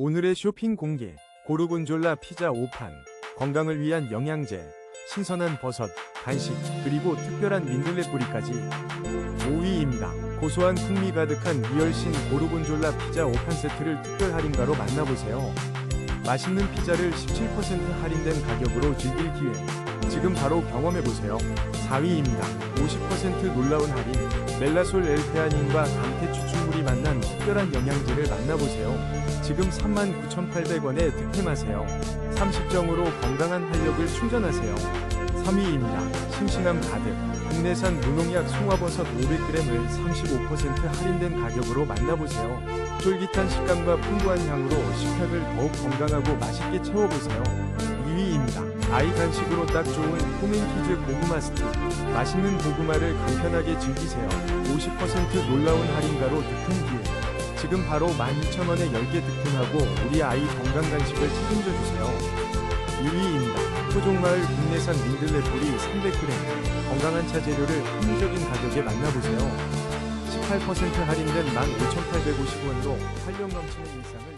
오늘의 쇼핑 공개 고르곤졸라 피자 5판 건강을 위한 영양제 신선한 버섯 간식 그리고 특별한 민들레 뿌리까지 5위입니다. 고소한 풍미 가득한 리얼신 고르곤졸라 피자 5판 세트를 특별 할인가로 만나보세요. 맛있는 피자를 17% 할인된 가격으로 즐길 기회 지금 바로 경험해보세요. 4위입니다. 50% 놀라운 할인 멜라솔 엘테아닌과 감태 만난 특별한 영양제를 만나보세요. 지금 39,800원에 득템하세요. 30정으로 건강한 활력을 충전하세요. 3위입니다. 싱싱함 가득 국내산 무농약 송화버섯 500g을 35% 할인된 가격으로 만나보세요. 쫄깃한 식감과 풍부한 향으로 식탁을 더욱 건강하고 맛있게 채워보세요. 2위입니다. 아이 간식으로 딱 좋은 포맨키즈 고구마 스틱. 맛있는 고구마를 간편하게 즐기세요. 50% 놀라운 할인가로 득템 기회. 지금 바로 12,000원에 10개 득템하고 우리 아이 건강 간식을 책임져 주세요. 1위입니다. 토종마을 국내산 민들레 뿌리 300g. 건강한 차 재료를 합리적인 가격에 만나보세요. 18% 할인된 15,850원으로 활력 넘치는 일상을